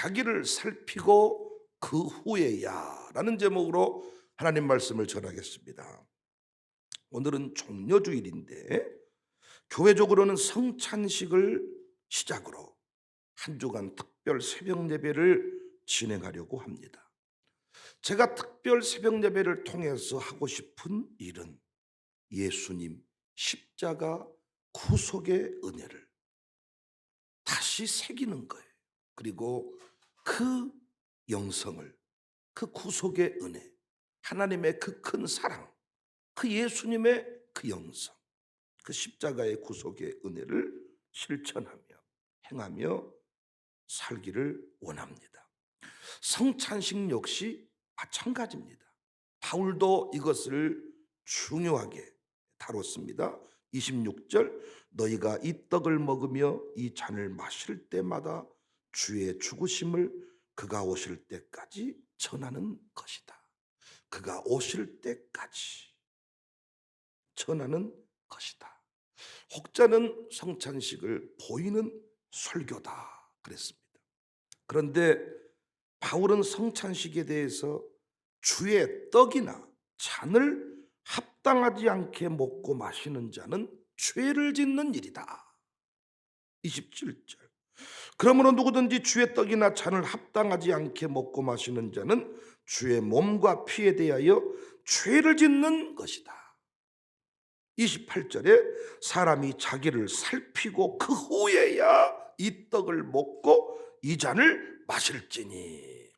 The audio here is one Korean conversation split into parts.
자기를 살피고 그 후에야 라는 제목으로 하나님 말씀을 전하겠습니다. 오늘은 종려주일인데 교회적으로는 성찬식을 시작으로 한 주간 특별 새벽 예배를 진행하려고 합니다. 제가 특별 새벽 예배를 통해서 하고 싶은 일은 예수님 십자가 구속의 은혜를 다시 새기는 거예요. 그리고 그 영성을 그 구속의 은혜, 하나님의 그 큰 사랑, 그 예수님의 그 영성, 그 십자가의 구속의 은혜를 실천하며 행하며 살기를 원합니다. 성찬식 역시 마찬가지입니다. 바울도 이것을 중요하게 다뤘습니다. 26절 너희가 이 떡을 먹으며 이 잔을 마실 때마다 주의 죽으심을 그가 오실 때까지 전하는 것이다. 그가 오실 때까지 전하는 것이다. 혹자는 성찬식을 보이는 설교다 그랬습니다. 그런데 바울은 성찬식에 대해서 주의 떡이나 잔을 합당하지 않게 먹고 마시는 자는 죄를 짓는 일이다. 27절. 그러므로 누구든지 주의 떡이나 잔을 합당하지 않게 먹고 마시는 자는 주의 몸과 피에 대하여 죄를 짓는 것이다. 28절에 사람이 자기를 살피고 그 후에야 이 떡을 먹고 이 잔을 마실지니.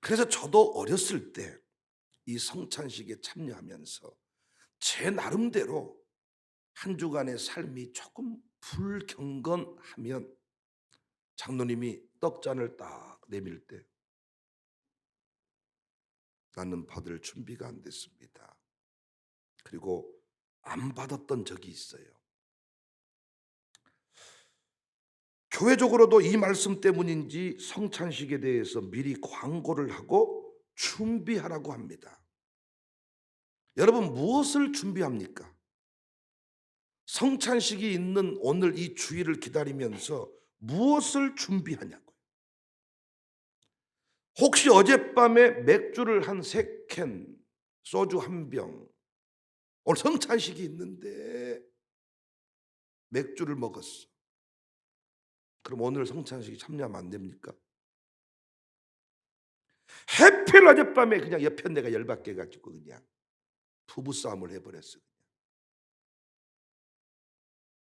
그래서 저도 어렸을 때 이 성찬식에 참여하면서 제 나름대로 한 주간의 삶이 조금 불경건하면 장로님이 떡잔을 딱 내밀 때 나는 받을 준비가 안 됐습니다. 그리고 안 받았던 적이 있어요. 교회적으로도 이 말씀 때문인지 성찬식에 대해서 미리 광고를 하고 준비하라고 합니다. 여러분 무엇을 준비합니까? 성찬식이 있는 오늘 이 주일을 기다리면서 무엇을 준비하냐고요. 혹시 어젯밤에 맥주를 한 세 캔, 소주 한 병, 오늘 성찬식이 있는데 맥주를 먹었어. 그럼 오늘 성찬식이 참여하면 안 됩니까? 해필 어젯밤에 그냥 옆에 내가 열받게 가지고 그냥 부부싸움을 해버렸어.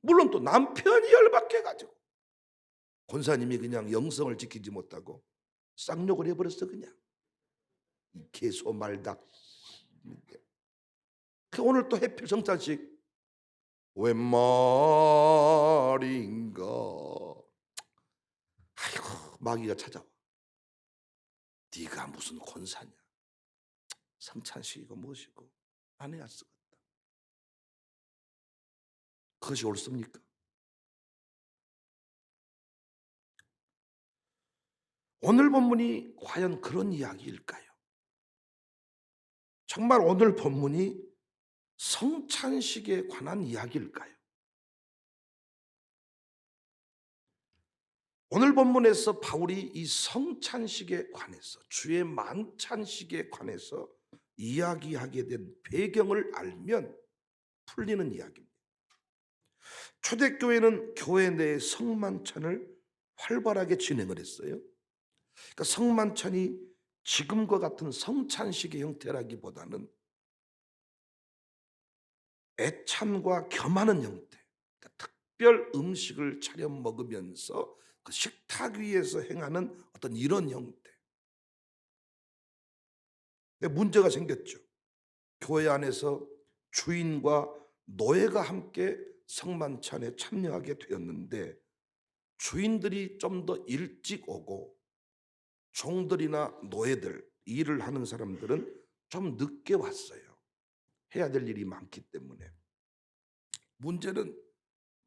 물론 또 남편이 열받게 가지고 권사님이 그냥 영성을 지키지 못하고 쌍욕을 해버렸어 그냥. 이 개소 말닭. 그 오늘 또 해필 성찬식 웬 말인가 아이고 마귀가 찾아와 네가 무슨 권사냐 성찬식이고 무엇이고 안 해야 쓰겠다 그것이 옳습니까? 오늘 본문이 과연 그런 이야기일까요? 정말 오늘 본문이 성찬식에 관한 이야기일까요? 오늘 본문에서 바울이 이 성찬식에 관해서 주의 만찬식에 관해서 이야기하게 된 배경을 알면 풀리는 이야기입니다. 초대교회는 교회 내 성만찬을 활발하게 진행을 했어요. 그러니까 성만찬이 지금과 같은 성찬식의 형태라기보다는 애찬과 겸하는 형태, 그러니까 특별 음식을 차려 먹으면서 그 식탁 위에서 행하는 어떤 이런 형태. 근데 문제가 생겼죠. 교회 안에서 주인과 노예가 함께 성만찬에 참여하게 되었는데 주인들이 좀 더 일찍 오고 종들이나 노예들 일을 하는 사람들은 좀 늦게 왔어요. 해야 될 일이 많기 때문에 문제는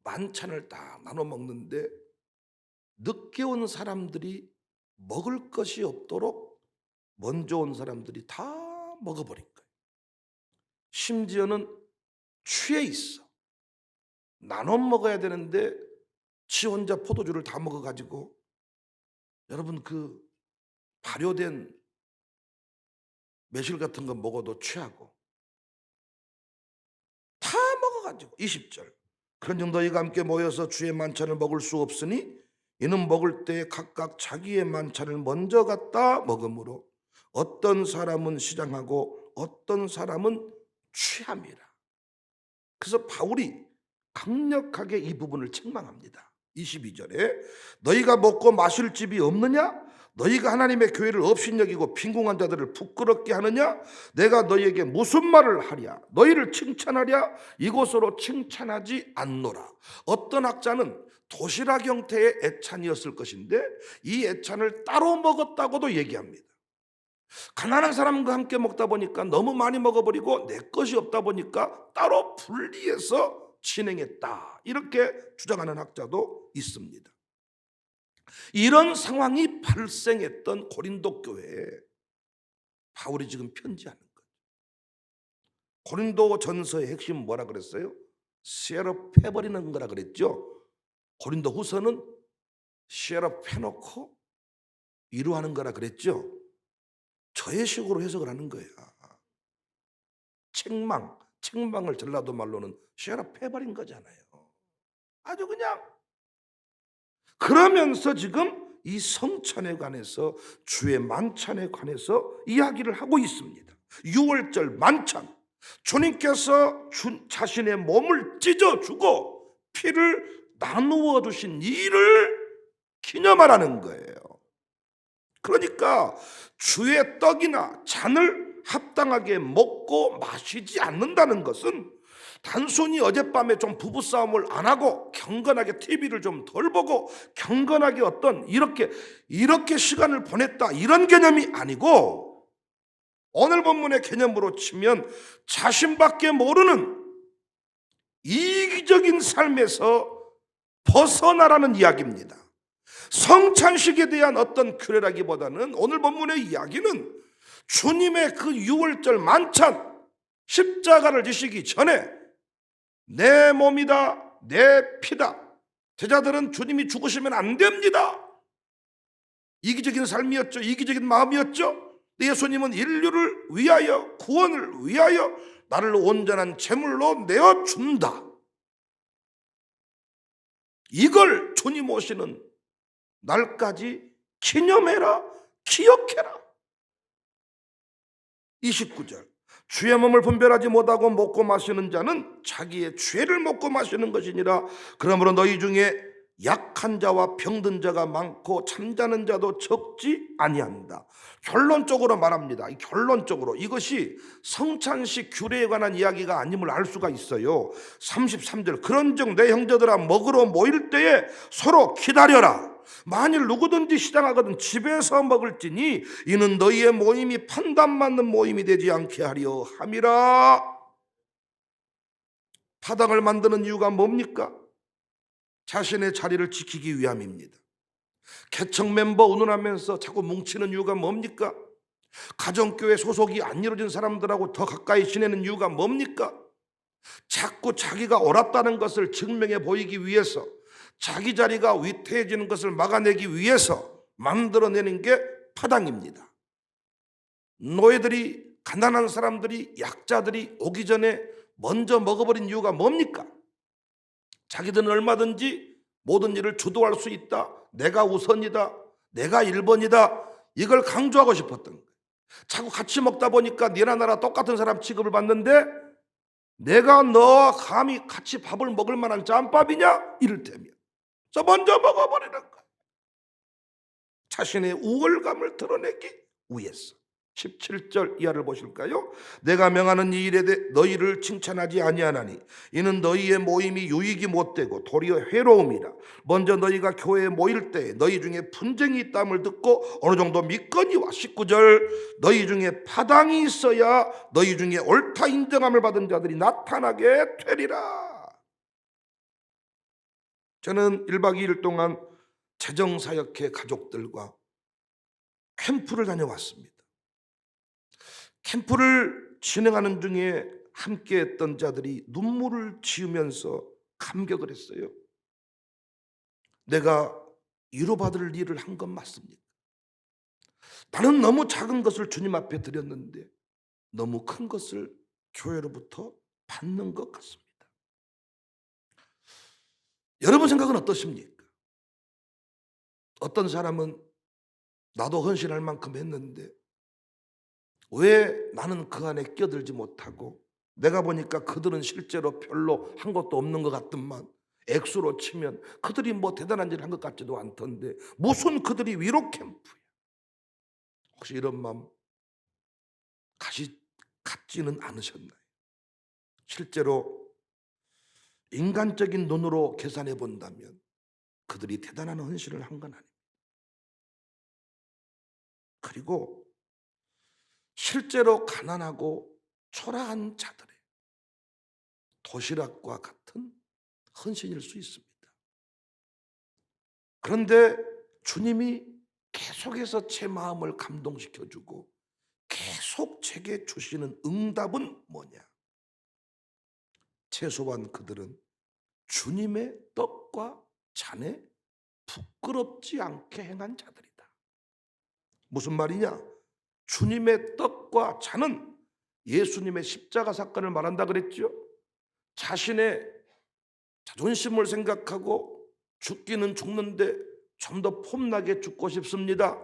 만찬을 다 나눠 먹는데 늦게 온 사람들이 먹을 것이 없도록 먼저 온 사람들이 다 먹어버린 거예요. 심지어는 취해 있어. 나눠 먹어야 되는데 지 혼자 포도주를 다 먹어가지고 여러분 그 발효된 매실 같은 거 먹어도 취하고 다 먹어가지고 20절 그런즉 너희가 함께 모여서 주의 만찬을 먹을 수 없으니 이는 먹을 때 각각 자기의 만찬을 먼저 갖다 먹으므로 어떤 사람은 시장하고 어떤 사람은 취함이라. 그래서 바울이 강력하게 이 부분을 책망합니다. 22절에 너희가 먹고 마실 집이 없느냐? 너희가 하나님의 교회를 업신여기고 빈궁한 자들을 부끄럽게 하느냐? 내가 너희에게 무슨 말을 하랴? 너희를 칭찬하랴? 이곳으로 칭찬하지 않노라. 어떤 학자는 도시락 형태의 애찬이었을 것인데 이 애찬을 따로 먹었다고도 얘기합니다. 가난한 사람과 함께 먹다 보니까 너무 많이 먹어버리고 내 것이 없다 보니까 따로 분리해서 진행했다. 이렇게 주장하는 학자도 있습니다. 이런 상황이 발생했던 고린도 교회에 바울이 지금 편지하는 거죠. 고린도 전서의 핵심 뭐라 그랬어요? 쉐럽 해버리는 거라 그랬죠. 고린도 후서는 쉐럽 해놓고 이루하는 거라 그랬죠. 저의 식으로 해석을 하는 거야. 책망, 책망을 전라도 말로는 쉐럽 해버린 거잖아요. 아주 그냥 그러면서 지금 이 성찬에 관해서 주의 만찬에 관해서 이야기를 하고 있습니다. 6월절 만찬. 주님께서 주, 자신의 몸을 찢어 주고 피를 나누어 주신 일을 기념하라는 거예요. 그러니까 주의 떡이나 잔을 합당하게 먹고 마시지 않는다는 것은 단순히 어젯밤에 좀 부부싸움을 안 하고 경건하게 TV를 좀 덜 보고 경건하게 어떤 이렇게 이렇게 시간을 보냈다 이런 개념이 아니고 오늘 본문의 개념으로 치면 자신밖에 모르는 이기적인 삶에서 벗어나라는 이야기입니다. 성찬식에 대한 어떤 규례라기보다는 오늘 본문의 이야기는 주님의 그 6월절 만찬 십자가를 지시기 전에 내 몸이다, 내 피다. 제자들은 주님이 죽으시면 안 됩니다. 이기적인 삶이었죠. 이기적인 마음이었죠. 예수님은 인류를 위하여 구원을 위하여 나를 온전한 제물로 내어 준다. 이걸 주님 오시는 날까지 기념해라, 기억해라. 29절. 주의 몸을 분별하지 못하고 먹고 마시는 자는 자기의 죄를 먹고 마시는 것이니라. 그러므로 너희 중에 약한 자와 병든 자가 많고 잠자는 자도 적지 아니한다. 결론적으로 말합니다. 결론적으로 이것이 성찬식 규례에 관한 이야기가 아님을 알 수가 있어요. 33절 그런즉 내 형제들아 먹으러 모일 때에 서로 기다려라. 만일 누구든지 시장하거든 집에서 먹을지니 이는 너희의 모임이 판단 맞는 모임이 되지 않게 하려 함이라. 파당을 만드는 이유가 뭡니까? 자신의 자리를 지키기 위함입니다. 개척 멤버 운운하면서 자꾸 뭉치는 이유가 뭡니까? 가정교회 소속이 안 이루어진 사람들하고 더 가까이 지내는 이유가 뭡니까? 자꾸 자기가 옳았다는 것을 증명해 보이기 위해서 자기 자리가 위태해지는 것을 막아내기 위해서 만들어내는 게 파당입니다. 노예들이 가난한 사람들이 약자들이 오기 전에 먼저 먹어버린 이유가 뭡니까? 자기들은 얼마든지 모든 일을 주도할 수 있다. 내가 우선이다. 내가 1번이다. 이걸 강조하고 싶었던 거예요. 자꾸 같이 먹다 보니까 니나 나라 똑같은 사람 취급을 받는데 내가 너와 감히 같이 밥을 먹을 만한 짬밥이냐? 이를테면. 저 먼저 먹어버리는 거예요. 자신의 우월감을 드러내기 위해서. 17절 이하를 보실까요? 내가 명하는 이 일에 대해 너희를 칭찬하지 아니하나니 이는 너희의 모임이 유익이 못되고 도리어 해로움이라 먼저 너희가 교회에 모일 때 너희 중에 분쟁이 있담을 듣고 어느 정도 믿거니와 19절 너희 중에 파당이 있어야 너희 중에 옳다 인정함을 받은 자들이 나타나게 되리라 저는 1박 2일 동안 재정사역회 가족들과 캠프를 다녀왔습니다. 캠프를 진행하는 중에 함께 했던 자들이 눈물을 지으면서 감격을 했어요. 내가 위로받을 일을 한 건 맞습니까? 나는 너무 작은 것을 주님 앞에 드렸는데 너무 큰 것을 교회로부터 받는 것 같습니다. 여러분 생각은 어떠십니까? 어떤 사람은 나도 헌신할 만큼 했는데 왜 나는 그 안에 끼어들지 못하고 내가 보니까 그들은 실제로 별로 한 것도 없는 것 같더만 액수로 치면 그들이 뭐 대단한 일을 한 것 같지도 않던데 무슨 그들이 위로 캠프야 혹시 이런 마음 가시, 갖지는 않으셨나요? 실제로 인간적인 눈으로 계산해 본다면 그들이 대단한 헌신을 한 건 아닙니다. 그리고 실제로 가난하고 초라한 자들의 도시락과 같은 헌신일 수 있습니다. 그런데 주님이 계속해서 제 마음을 감동시켜 주고 계속 제게 주시는 응답은 뭐냐? 최소한 그들은 주님의 떡과 잔에 부끄럽지 않게 행한 자들이다. 무슨 말이냐? 주님의 떡과 잔은 예수님의 십자가 사건을 말한다 그랬죠. 자신의 자존심을 생각하고 죽기는 죽는데 좀 더 폼나게 죽고 싶습니다.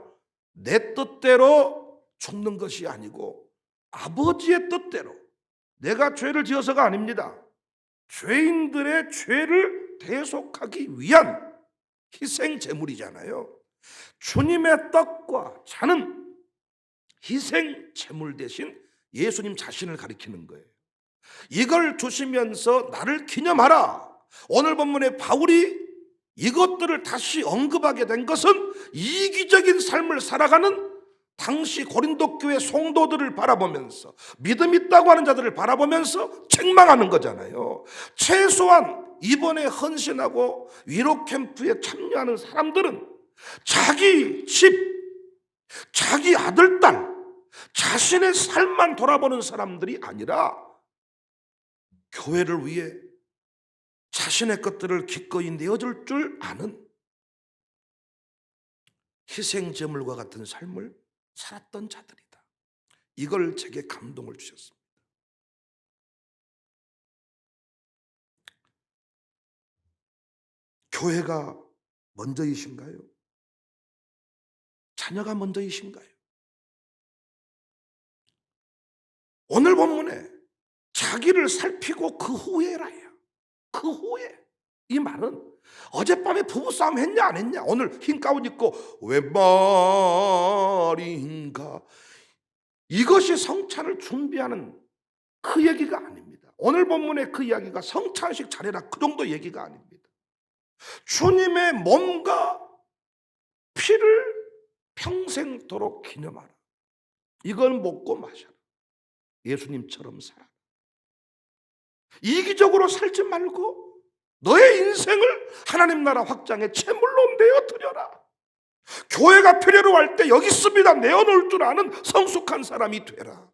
내 뜻대로 죽는 것이 아니고 아버지의 뜻대로 내가 죄를 지어서가 아닙니다. 죄인들의 죄를 대속하기 위한 희생 제물이잖아요. 주님의 떡과 잔은 희생 제물 대신 예수님 자신을 가리키는 거예요. 이걸 주시면서 나를 기념하라. 오늘 본문에 바울이 이것들을 다시 언급하게 된 것은 이기적인 삶을 살아가는 당시 고린도 교회 성도들을 바라보면서 믿음 있다고 하는 자들을 바라보면서 책망하는 거잖아요. 최소한 이번에 헌신하고 위로 캠프에 참여하는 사람들은 자기 집, 자기 아들, 딸, 자신의 삶만 돌아보는 사람들이 아니라 교회를 위해 자신의 것들을 기꺼이 내어줄 줄 아는 희생제물과 같은 삶을 살았던 자들이다. 이걸 제게 감동을 주셨습니다. 교회가 먼저이신가요? 자녀가 먼저이신가요? 오늘 본문에 자기를 살피고 그 후에라야. 그 후에. 이 말은 어젯밤에 부부싸움 했냐 안 했냐 오늘 흰 가운 입고 왜 말인가 이것이 성찬을 준비하는 그 얘기가 아닙니다 오늘 본문의 그 이야기가 성찬식 차례라 그 정도 얘기가 아닙니다 주님의 몸과 피를 평생도록 기념하라 이걸 먹고 마셔라 예수님처럼 살아 이기적으로 살지 말고 너의 인생을 하나님 나라 확장의 채물로 내어 드려라. 교회가 필요로 할 때 여기 있습니다. 내어놓을 줄 아는 성숙한 사람이 되라.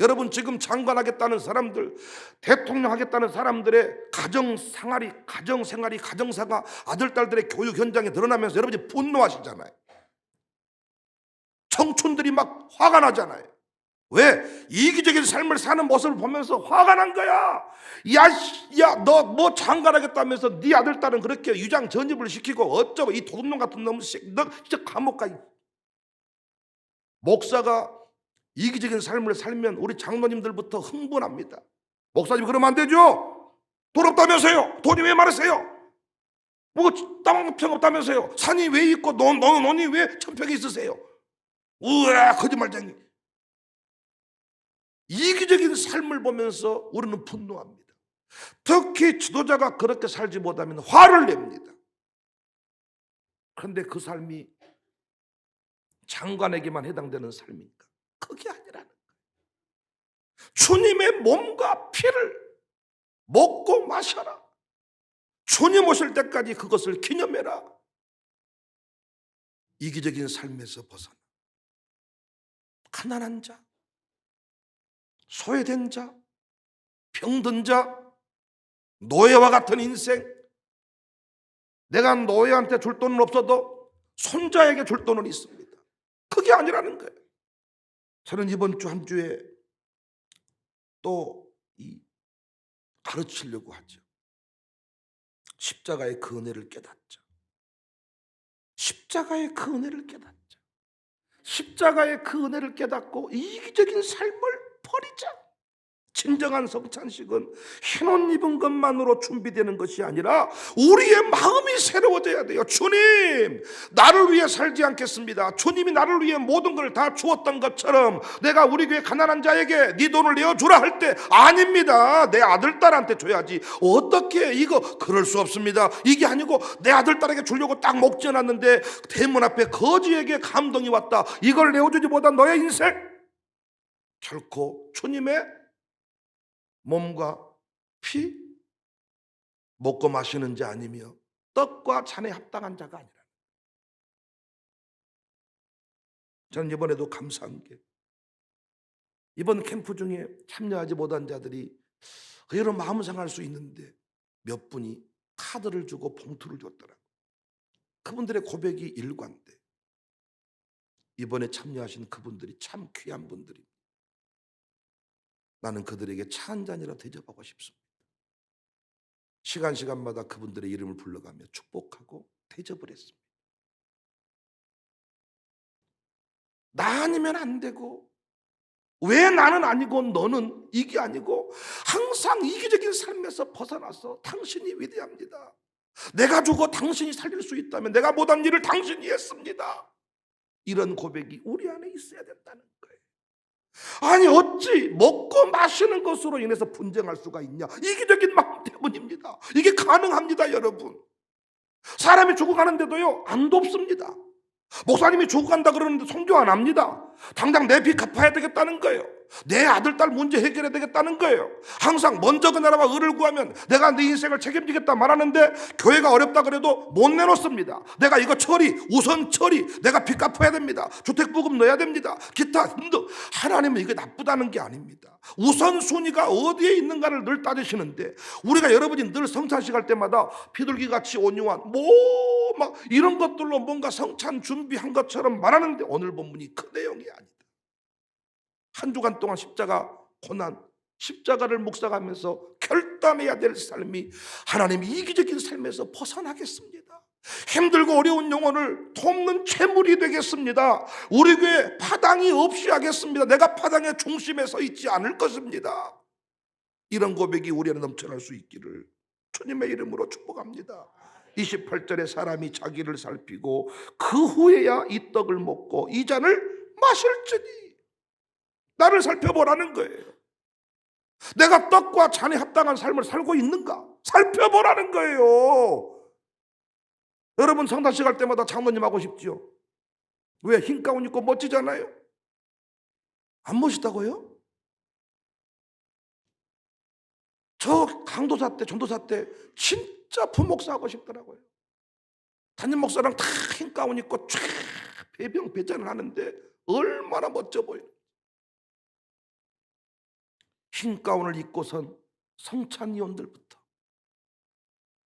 여러분 지금 장관하겠다는 사람들, 대통령 하겠다는 사람들의 가정 생활이, 가정 생활이, 가정사가 아들 딸들의 교육 현장에 드러나면서 여러분이 분노하시잖아요. 청춘들이 막 화가 나잖아요. 왜? 이기적인 삶을 사는 모습을 보면서 화가 난 거야. 야, 야, 너 뭐 장가하겠다면서 네 아들, 딸은 그렇게 유장 전입을 시키고 어쩌고 이 도둑놈 같은 놈, 너 진짜 감옥 가. 목사가 이기적인 삶을 살면 우리 장로님들부터 흥분합니다. 목사님 그러면 안 되죠? 돈 없다면서요? 돈이 왜 많으세요? 뭐땅평 없다면서요? 산이 왜 있고 논, 논, 논이 왜 천평이 있으세요? 우와 거짓말쟁이. 이기적인 삶을 보면서 우리는 분노합니다. 특히 지도자가 그렇게 살지 못하면 화를 냅니다. 그런데 그 삶이 장관에게만 해당되는 삶입니까? 그게 아니라는 거예요. 주님의 몸과 피를 먹고 마셔라. 주님 오실 때까지 그것을 기념해라. 이기적인 삶에서 벗어나. 가난한 자, 소외된 자, 병든 자, 노예와 같은 인생, 내가 노예한테 줄 돈은 없어도 손자에게 줄 돈은 있습니다. 그게 아니라는 거예요. 저는 이번 주 한 주에 또이 가르치려고 하죠. 십자가의 그 은혜를 깨닫죠. 십자가의 그 은혜를 깨닫죠. 십자가의 그 은혜를 깨닫고 이기적인 삶을 버리자. 진정한 성찬식은 흰옷 입은 것만으로 준비되는 것이 아니라 우리의 마음이 새로워져야 돼요. 주님, 나를 위해 살지 않겠습니다. 주님이 나를 위해 모든 걸 다 주었던 것처럼 내가 우리 교회 가난한 자에게 네 돈을 내어 주라 할 때 아닙니다. 내 아들 딸한테 줘야지. 어떻게 이거 그럴 수 없습니다. 이게 아니고 내 아들 딸에게 주려고 딱 목지 놨는데 대문 앞에 거지에게 감동이 왔다. 이걸 내어주지 못한 너의 인생 결코 주님의 몸과 피 먹고 마시는 자 아니며 떡과 잔에 합당한 자가 아니라. 저는 이번에도 감사한 게 이번 캠프 중에 참여하지 못한 자들이 여러 마음 상할 수 있는데 몇 분이 카드를 주고 봉투를 줬더라고. 그분들의 고백이 일관돼. 이번에 참여하신 그분들이 참 귀한 분들입니다 나는 그들에게 차 한 잔이라 대접하고 싶습니다. 시간 시간마다 그분들의 이름을 불러가며 축복하고 대접을 했습니다. 나 아니면 안 되고 왜 나는 아니고 너는 이게 아니고 항상 이기적인 삶에서 벗어나서 당신이 위대합니다. 내가 죽어 당신이 살릴 수 있다면 내가 못한 일을 당신이 했습니다. 이런 고백이 우리 안에 있어야 된다는 거예요. 아니 어찌 먹고 마시는 것으로 인해서 분쟁할 수가 있냐? 이기적인 마음 때문입니다. 이게 가능합니다, 여러분. 사람이 죽어가는데도요 안 돕습니다. 목사님이 죽어간다 그러는데 성교 안 합니다. 당장 내 빚 갚아야 되겠다는 거예요. 내 아들 딸 문제 해결해야 되겠다는 거예요. 항상 먼저 그 나라와 의를 구하면 내가 네 인생을 책임지겠다 말하는데 교회가 어렵다 그래도 못 내놓습니다. 내가 이거 처리 우선 처리 내가 빚 갚아야 됩니다. 주택부금 넣어야 됩니다. 기타 등등 하나님은 이게 나쁘다는 게 아닙니다. 우선 순위가 어디에 있는가를 늘 따지시는데 우리가 여러분이 늘 성찬식 할 때마다 비둘기 같이 온유한 뭐 막 이런 것들로 뭔가 성찬 준비한 것처럼 말하는데 오늘 본문이 그 내용이 아니다. 한 주간 동안 십자가 고난, 십자가를 묵상하면서 결단해야 될 삶이 하나님 이기적인 삶에서 벗어나겠습니다. 힘들고 어려운 영혼을 돕는 채물이 되겠습니다. 우리 교회 파당이 없이 하겠습니다. 내가 파당의 중심에 서 있지 않을 것입니다. 이런 고백이 우리 안에 넘쳐날 수 있기를 주님의 이름으로 축복합니다. 28절에 사람이 자기를 살피고 그 후에야 이 떡을 먹고 이 잔을 마실지니 나를 살펴보라는 거예요. 내가 떡과 잔에 합당한 삶을 살고 있는가? 살펴보라는 거예요. 여러분 성단식 할 때마다 장로님 하고 싶지요? 왜? 흰 가운 입고 멋지잖아요? 안 멋있다고요? 저 강도사 때, 전도사 때 진짜 부목사 하고 싶더라고요. 담임 목사랑 다 흰 가운 입고 쫙 배병 배전을 하는데 얼마나 멋져 보여요. 흰 가운을 입고선 성찬이원들부터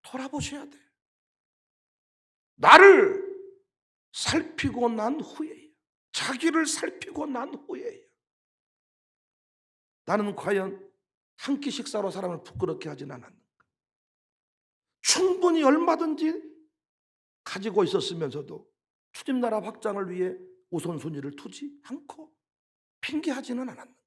돌아보셔야 돼. 나를 살피고 난 후에요. 자기를 살피고 난 후에요. 나는 과연 한 끼 식사로 사람을 부끄럽게 하진 않았는가? 충분히 얼마든지 가지고 있었으면서도 주님 나라 확장을 위해 우선순위를 두지 않고 핑계하지는 않았는가?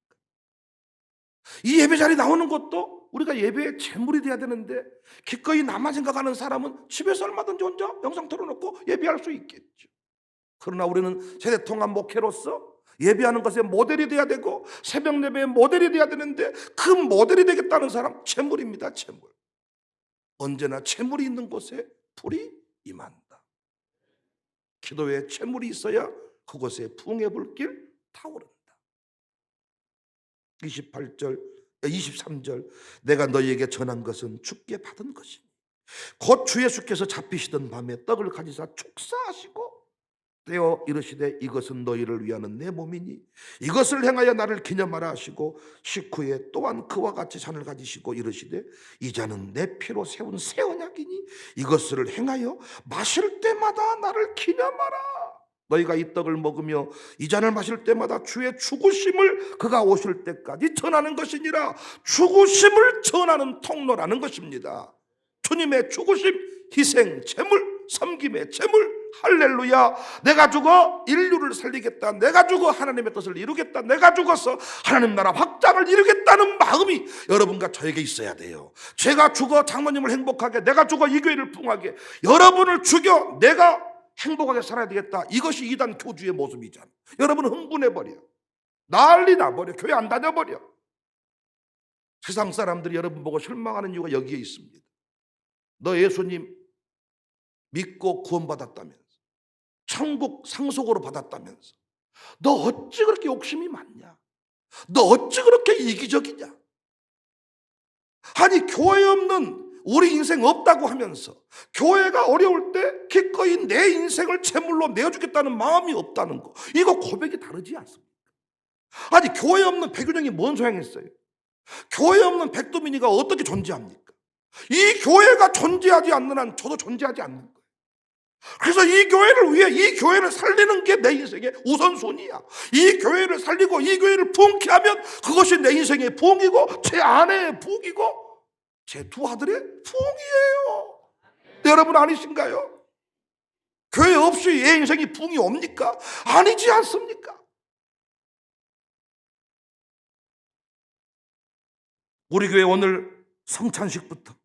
이 예배 자리 나오는 것도 우리가 예배의 재물이 돼야 되는데 기꺼이 나만 생각하는 사람은 집에서 얼마든지 혼자 영상 틀어놓고 예배할 수 있겠죠. 그러나 우리는 세대 통합 목회로서 예배하는 것에 모델이 돼야 되고 새벽 예배의 모델이 돼야 되는데 그 모델이 되겠다는 사람 재물입니다. 재물. 언제나 재물이 있는 곳에 불이 임한다. 기도에 재물이 있어야 그곳에 풍의 불길 타오른다. 28절, 23절. 내가 너희에게 전한 것은 죽게 받은 것이니 곧 주 예수께서 잡히시던 밤에 떡을 가지사 축사하시고 떼어 이르시되 이것은 너희를 위하는 내 몸이니 이것을 행하여 나를 기념하라 하시고 식후에 또한 그와 같이 잔을 가지시고 이르시되 이 잔은 내 피로 세운 새 언약이니 이것을 행하여 마실 때마다 나를 기념하라 너희가 이 떡을 먹으며 이 잔을 마실 때마다 주의 죽으심을 그가 오실 때까지 전하는 것이니라. 죽으심을 전하는 통로라는 것입니다. 주님의 죽으심 희생 제물 섬김의 제물. 할렐루야. 내가 죽어 인류를 살리겠다. 내가 죽어 하나님의 뜻을 이루겠다. 내가 죽어서 하나님 나라 확장을 이루겠다는 마음이 여러분과 저에게 있어야 돼요. 제가 죽어 장모님을 행복하게 내가 죽어 이 교회를 풍하게 여러분을 죽여 내가 행복하게 살아야 되겠다. 이것이 이단 교주의 모습이잖아. 여러분 흥분해버려. 난리 나버려. 교회 안 다녀버려. 세상 사람들이 여러분 보고 실망하는 이유가 여기에 있습니다. 너 예수님 믿고 구원받았다면서 천국 상속으로 받았다면서 너 어찌 그렇게 욕심이 많냐? 너 어찌 그렇게 이기적이냐? 아니 교회 없는 우리 인생 없다고 하면서 교회가 어려울 때 기꺼이 내 인생을 제물로 내어주겠다는 마음이 없다는 거 이거 고백이 다르지 않습니까? 아니 교회 없는 백윤영이 뭔 소용이 있어요? 교회 없는 백도민이가 어떻게 존재합니까? 이 교회가 존재하지 않는 한 저도 존재하지 않는 거예요. 그래서 이 교회를 위해 이 교회를 살리는 게 내 인생의 우선순위야. 이 교회를 살리고 이 교회를 부흥케 하면 그것이 내 인생의 부흥이고 제 아내의 부흥이고 제 두 아들의 부흥이에요. 여러분 아니신가요? 교회 없이 내 인생이 부흥이 옵니까? 아니지 않습니까? 우리 교회 오늘 성찬식부터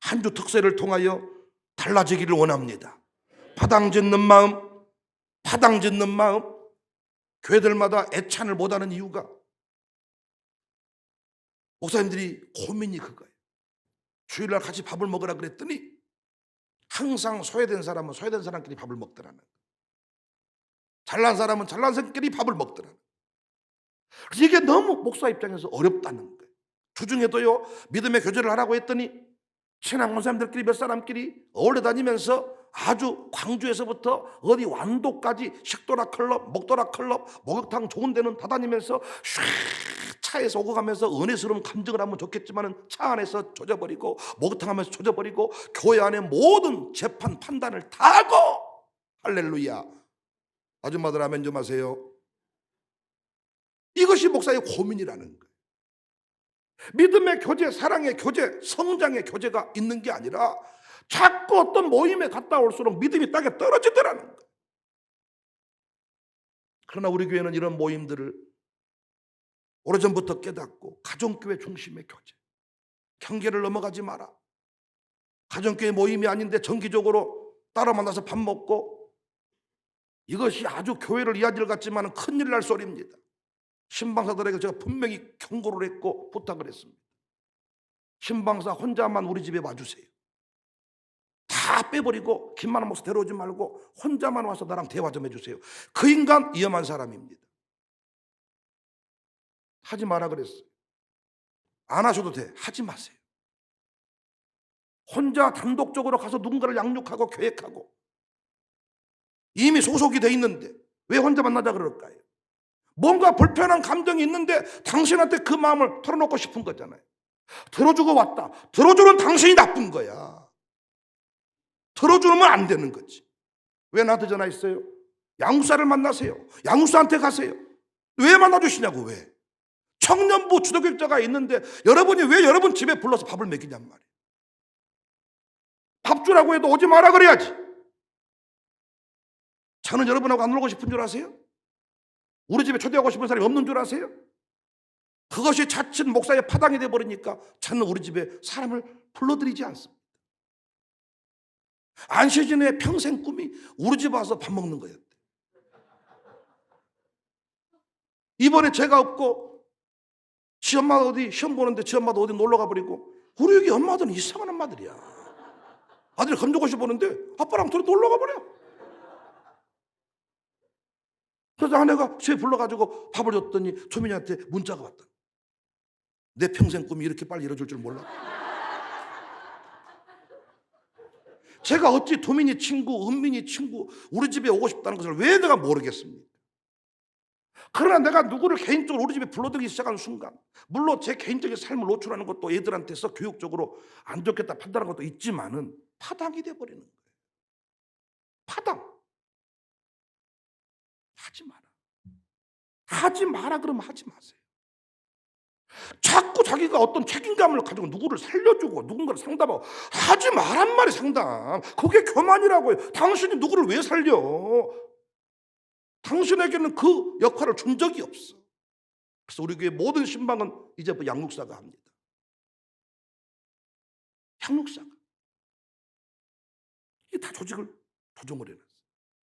한 주 특세를 통하여 달라지기를 원합니다. 파당 짓는 마음, 파당 짓는 마음, 교회들마다 애찬을 못하는 이유가 목사님들이 고민이 그거예요. 주일날 같이 밥을 먹으라 그랬더니 항상 소외된 사람은 소외된 사람끼리 밥을 먹더라는 거예요. 잘난 사람은 잘난 사람끼리 밥을 먹더라는 거예요. 이게 너무 목사 입장에서 어렵다는 거예요. 주중에도요 믿음의 교제를 하라고 했더니 신앙 원사님들끼리 몇 사람끼리 어울려 다니면서 아주 광주에서부터 어디 완도까지 식도락 클럽, 먹도락 클럽, 목욕탕 좋은 데는 다 다니면서 촤 차에서 오고 가면서 은혜스러운 감정을 하면 좋겠지만은 차 안에서 조져버리고 목욕탕 하면서 조져버리고 교회 안에 모든 재판 판단을 다 하고! 할렐루야. 아줌마들 아멘 좀 하세요. 이것이 목사의 고민이라는 거예요. 믿음의 교제, 사랑의 교제, 성장의 교제가 있는 게 아니라 자꾸 어떤 모임에 갔다 올수록 믿음이 땅에 떨어지더라는 거예요. 그러나 우리 교회는 이런 모임들을 오래전부터 깨닫고 가정교회 중심의 교제, 경계를 넘어가지 마라. 가정교회 모임이 아닌데 정기적으로 따로 만나서 밥 먹고 이것이 아주 교회를 이야기를 같지만 큰일 날 소리입니다. 신방사들에게 제가 분명히 경고를 했고 부탁을 했습니다. 신방사 혼자만 우리 집에 와주세요. 다 빼버리고 김만한 목사 데려오지 말고 혼자만 와서 나랑 대화 좀 해주세요. 그 인간 위험한 사람입니다. 하지 마라 그랬어요. 안 하셔도 돼. 하지 마세요. 혼자 단독적으로 가서 누군가를 양육하고 계획하고 이미 소속이 돼 있는데 왜 혼자 만나자 그럴까요? 뭔가 불편한 감정이 있는데 당신한테 그 마음을 털어놓고 싶은 거잖아요. 들어주고 왔다. 들어주는 당신이 나쁜 거야. 들어주면 안 되는 거지. 왜 나한테 전화했어요? 양육사를 만나세요. 양육사한테 가세요. 왜 만나주시냐고 왜? 청년부 주도교육자가 있는데 여러분이 왜 여러분 집에 불러서 밥을 먹이냔 말이에요. 밥 주라고 해도 오지 마라 그래야지. 저는 여러분하고 안 놀고 싶은 줄 아세요? 우리 집에 초대하고 싶은 사람이 없는 줄 아세요? 그것이 자칫 목사의 파당이 돼버리니까 저는 우리 집에 사람을 불러들이지 않습니다. 안시진의 평생 꿈이 우리 집 와서 밥 먹는 거였대. 이번에 제가 없고 지 엄마 어디 시험 보는데 지 엄마도 어디 놀러 가버리고 우리 여기 엄마들은 이상한 엄마들이야. 아들이 검정고시 보는데 아빠랑 둘이 놀러 가버려. 그래서 아내가 쟤 불러가지고 밥을 줬더니 조민이한테 문자가 왔다. 내 평생 꿈이 이렇게 빨리 이루어질 줄 몰라. 제가 어찌 도민이 친구, 은민이 친구, 우리 집에 오고 싶다는 것을 왜 내가 모르겠습니까? 그러나 내가 누구를 개인적으로 우리 집에 불러들이기 시작한 순간, 물론 제 개인적인 삶을 노출하는 것도 애들한테서 교육적으로 안 좋겠다 판단하는 것도 있지만은 파당이 돼버리는 거예요. 파당. 하지 마라. 하지 마라 그러면 하지 마세요. 자꾸 자기가 어떤 책임감을 가지고 누구를 살려주고 누군가를 상담하고 하지 말란 말이 상담. 그게 교만이라고요. 당신이 누구를 왜 살려? 당신에게는 그 역할을 준 적이 없어. 그래서 우리 교회 모든 신방은 이제부터 양육사가 합니다. 양육사가. 이게 다 조직을 조정을 해놨어.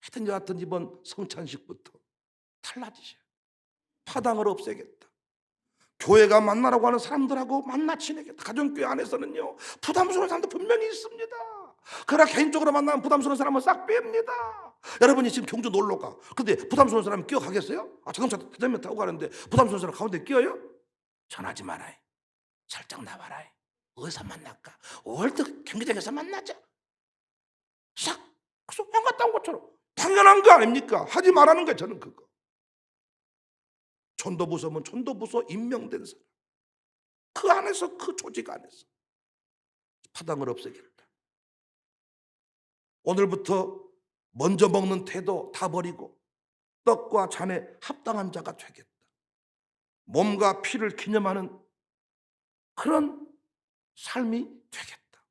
하여튼 여하튼 이번 성찬식부터 달라지셔야 돼. 파당을 없애겠다. 교회가 만나라고 하는 사람들하고 만나 지내겠다. 가정교회 안에서는요, 부담스러운 사람도 분명히 있습니다. 그러나 개인적으로 만나면 부담스러운 사람은 싹 뺍니다. 여러분이 지금 경주 놀러 가. 근데 부담스러운 사람이 끼어 가겠어요? 아, 자동차 대전면 타고 가는데 부담스러운 사람 가운데 끼어요? 전하지 마라. 살짝 나와라. 어디서 만날까? 월드 경기장에서 만나자. 싹, 그래서 안 갔다 온 것처럼. 당연한 거 아닙니까? 하지 말라는 거예요, 저는 그거. 전도부서면 전도부서 임명된 사람. 그 안에서, 그 조직 안에서. 파당을 없애겠다. 오늘부터 먼저 먹는 태도 다 버리고 떡과 잔에 합당한 자가 되겠다. 몸과 피를 기념하는 그런 삶이 되겠다.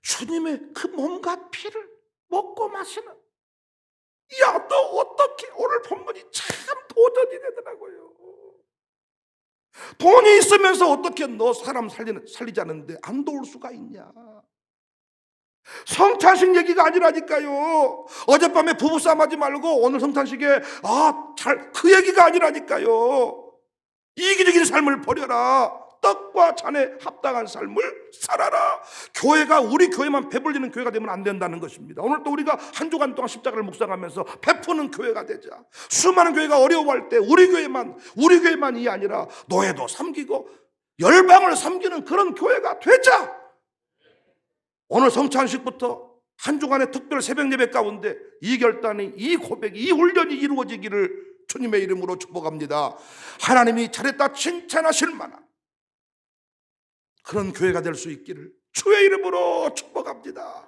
주님의 그 몸과 피를 먹고 마시는 야, 너 어떻게 오늘 본문이 참 도전이 되더라고요. 돈이 있으면서 어떻게 너 사람 살리는, 살리지 않는데 안 도울 수가 있냐. 성찬식 얘기가 아니라니까요. 어젯밤에 부부싸움 하지 말고 오늘 성찬식에 아, 잘, 그 얘기가 아니라니까요. 이기적인 삶을 버려라. 떡과 잔에 합당한 삶을 살아라. 교회가 우리 교회만 배불리는 교회가 되면 안 된다는 것입니다. 오늘 또 우리가 한 주간 동안 십자가를 묵상하면서 베푸는 교회가 되자. 수많은 교회가 어려워할 때 우리 교회만 우리 교회만이 아니라 노예도 섬기고 열방을 섬기는 그런 교회가 되자. 오늘 성찬식부터 한 주간의 특별 새벽 예배 가운데 이 결단이 이 고백이 이 훈련이 이루어지기를 주님의 이름으로 축복합니다. 하나님이 잘했다 칭찬하실 만한 그런 교회가 될 수 있기를 주의 이름으로 축복합니다.